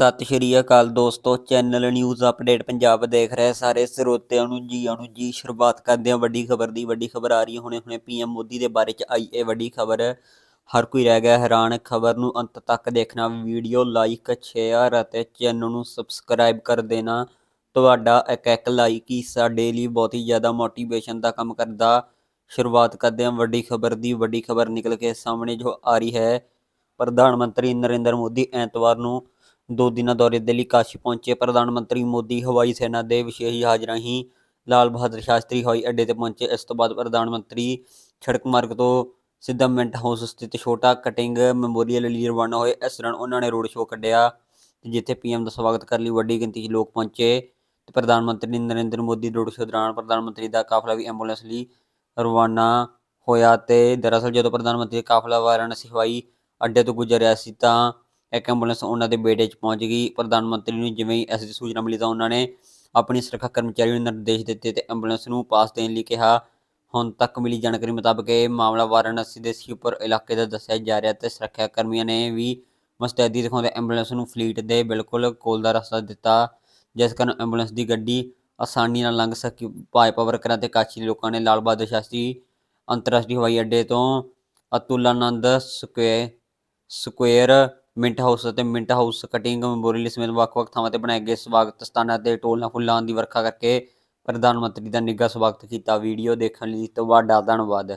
ਸਤਿ ਸ਼੍ਰੀ ਅਕਾਲ ਦੋਸਤੋ, channel news update Punjab ਦੇਖ ਰਹੇ ਸਾਰੇ ਸਰੋਤਿਆਂ ਨੂੰ ਜੀ ਆਣੂ ਜੀ ਸ਼ੁਰੂਆਤ ਕਰਦੇ ਹਾਂ ਵੱਡੀ ਖਬਰ ਦੀ। ਵੱਡੀ ਖਬਰ ਆ ਰਹੀ ਹੈ, ਹੁਣੇ ਹੁਣੇ ਪੀਐਮ ਮੋਦੀ ਦੇ ਬਾਰੇ ਚ ਆਈ ਇਹ ਵੱਡੀ ਖਬਰ। ਹਰ ਕੋਈ ਰਹਿ ਗਿਆ ਹੈਰਾਨ, ਖਬਰ ਨੂੰ ਅੰਤ ਤੱਕ ਦੇਖਣਾ, ਵੀਡੀਓ ਲਾਈਕ, ਸ਼ੇਅਰ ਅਤੇ ਚੈਨਲ ਨੂੰ ਸਬਸਕ੍ਰਾਈਬ ਕਰ ਦੇਣਾ। ਤੁਹਾਡਾ ਇੱਕ ਇੱਕ ਲਾਈਕ ਹੀ ਸਾਡੇ ਲਈ ਬਹੁਤ ਹੀ ਜ਼ਿਆਦਾ ਮੋਟੀਵੇਸ਼ਨ ਦਾ ਕੰਮ ਕਰਦਾ। ਸ਼ੁਰੂਆਤ ਕਰਦੇ ਹਾਂ ਵੱਡੀ ਖਬਰ ਦੀ। ਵੱਡੀ ਖਬਰ ਨਿਕਲ ਕੇ ਸਾਹਮਣੇ ਜੋ ਆ ਰਹੀ ਹੈ, ਪ੍ਰਧਾਨ ਮੰਤਰੀ ਨਰਿੰਦਰ ਮੋਦੀ ਐਤਵਾਰ ਨੂੰ ਦੋ ਦਿਨਾਂ ਦੌਰੇ ਦੇ ਲਈ ਕਾਸ਼ੀ ਪਹੁੰਚੇ। ਪ੍ਰਧਾਨ ਮੰਤਰੀ ਮੋਦੀ ਹਵਾਈ ਸੈਨਾ ਦੇ ਵਿਸ਼ੇਸ਼ ਜਹਾਜ਼ ਰਾਹੀਂ ਲਾਲ ਬਹਾਦਰ ਸ਼ਾਸਤਰੀ ਹਵਾਈ ਅੱਡੇ ਤੇ ਪਹੁੰਚੇ। ਇਸ ਤੋਂ ਬਾਅਦ ਪ੍ਰਧਾਨ ਮੰਤਰੀ ਸੜਕ ਮਾਰਗ ਤੋਂ ਸਿੱਧਾ ਮਿੰਟ ਹਾਊਸ ਸਥਿਤ ਛੋਟਾ ਕਟਿੰਗ ਮੈਮੋਰੀਅਲ ਲਈ ਰਵਾਨਾ ਹੋਏ। ਇਸ ਦੌਰਾਨ ਉਹਨਾਂ ਨੇ ਰੋਡ ਸ਼ੋਅ ਕੱਢਿਆ ਤੇ ਜਿੱਥੇ ਪੀਐਮ ਦਾ ਸਵਾਗਤ ਕਰਨ ਲਈ ਵੱਡੀ ਗਿਣਤੀ 'ਚ ਲੋਕ ਪਹੁੰਚੇ ਤੇ ਪ੍ਰਧਾਨ ਮੰਤਰੀ ਨਰਿੰਦਰ ਮੋਦੀ ਰੋਡ ਸ਼ੋਅ ਦੌਰਾਨ ਪ੍ਰਧਾਨ ਮੰਤਰੀ ਦਾ ਕਾਫਲਾ ਵੀ ਐਂਬੂਲੈਂਸ ਲਈ ਰਵਾਨਾ ਹੋਇਆ ਤੇ ਦਰਅਸਲ ਜਦੋਂ ਪ੍ਰਧਾਨ ਮੰਤਰੀ ਕਾਫਲਾ ਵਾਰਾਣਸੀ ਹਵਾਈ ਅੱਡੇ ਤੋਂ ਗੁਜ਼ਰਿਆ ਸੀ ਤਾਂ ਇੱਕ ਐਂਬੂਲੈਂਸ ਉਹਨਾਂ ਦੇ ਬੇੜੇ 'ਚ ਪਹੁੰਚ ਗਈ। ਪ੍ਰਧਾਨ ਮੰਤਰੀ ਨੂੰ ਜਿਵੇਂ ਹੀ ਇਸ ਦੀ ਸੂਚਨਾ ਮਿਲੀ ਤਾਂ ਉਹਨਾਂ ਨੇ ਆਪਣੀ ਸੁਰੱਖਿਆ ਕਰਮਚਾਰੀਆਂ ਨੂੰ ਨਿਰਦੇਸ਼ ਦਿੱਤੇ ਤੇ ਐਂਬੂਲੈਂਸ ਨੂੰ ਪਾਸ ਦੇਣ ਲਈ ਕਿਹਾ। ਹੁਣ ਤੱਕ ਮਿਲੀ ਜਾਣਕਾਰੀ ਮੁਤਾਬਕ ਇਹ ਮਾਮਲਾ ਵਾਰਾਣਸੀ ਦੇ ਸੀਪੁਰ ਇਲਾਕੇ ਦਾ ਦੱਸਿਆ ਜਾ ਰਿਹਾ ਤੇ ਸੁਰੱਖਿਆ ਕਰਮੀਆਂ ਨੇ ਵੀ ਮਸਤੈਦੀ ਦਿਖਾਉਂਦੇ ਐਂਬੂਲੈਂਸ ਨੂੰ ਫਲੀਟ ਦੇ ਬਿਲਕੁਲ ਕੋਲ ਦਾ ਰਸਤਾ ਦਿੱਤਾ, ਜਿਸ ਕਾਰਨ ਐਂਬੂਲੈਂਸ ਦੀ ਗੱਡੀ ਆਸਾਨੀ ਨਾਲ ਲੰਘ ਸਕੀ। ਭਾਜਪਾ ਵਰਕਰਾਂ ਤੇ ਕਾਸ਼ੀ ਦੇ ਲੋਕਾਂ ਨੇ ਲਾਲ ਬਹਾਦਰ ਸ਼ਾਸਤਰੀ ਅੰਤਰਰਾਸ਼ਟਰੀ ਹਵਾਈ ਅੱਡੇ ਤੋਂ ਅਤੁਲਾਨੰਦ ਸਕੁਏ ਸਕੁਏਅਰ ਮਿੰਟ ਹਾਊਸ ਅਤੇ ਮਿੰਟ ਹਾਊਸ ਕਟਿੰਗ ਮੈਮੋਰੀਅਲ ਸਮੇਤ ਵੱਖ-ਵੱਖ ਥਾਵਾਂ ਤੇ ਬਣਾਏ ਗਏ ਸਵਾਗਤ ਸਥਾਨਾਂ ਤੇ ਟੋਲਾਂ ਫੁੱਲਾਂ ਦੀ ਵਰਖਾ ਕਰਕੇ ਪ੍ਰਧਾਨ ਮੰਤਰੀ ਦਾ ਨਿੱਘਾ ਸਵਾਗਤ ਕੀਤਾ। ਵੀਡੀਓ ਦੇਖਣ ਲਈ ਤੁਹਾਡਾ ਧੰਨਵਾਦ।